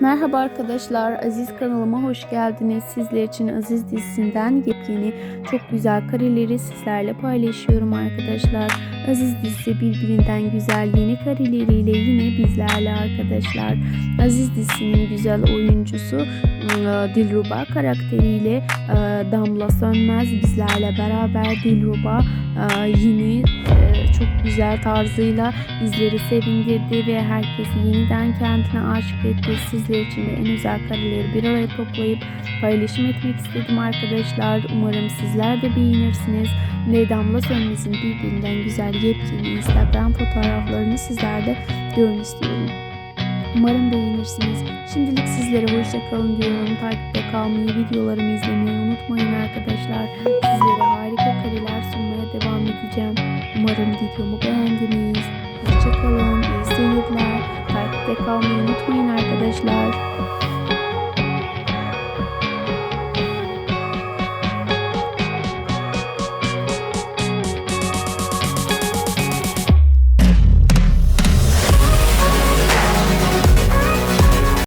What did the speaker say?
Merhaba arkadaşlar, Aziz kanalıma hoş geldiniz. Sizler için Aziz dizisinden yepyeni çok güzel kareleri sizlerle paylaşıyorum arkadaşlar. Aziz dizisi birbirinden güzel yeni kareleriyle yine bizlerle arkadaşlar. Aziz dizisinin güzel oyuncusu ıı, Dilruba karakteriyle ıı, Damla Sönmez bizlerle beraber Dilruba ıı, ıı, çok güzel tarzıyla bizleri sevindirdi ve herkesi yeniden kendine aşık etti. Sizler için de en güzel kareleri bir araya toplayıp paylaşım etmek istedim arkadaşlar. Umarım sizler de beğenirsiniz. Ve Damla Sönmez'in birbirinden güzel yepyeni Instagram fotoğraflarını sizler de görün istiyorum. Umarım beğenirsiniz. Şimdilik sizlere hoşça kalın diyorum. Takipte kalmayı, videolarımı izlemeyi unutmayın arkadaşlar. Umarım videomu beğendiniz. Hoşçakalın, iyi seyirler. Takipte kalmayı unutmayın arkadaşlar.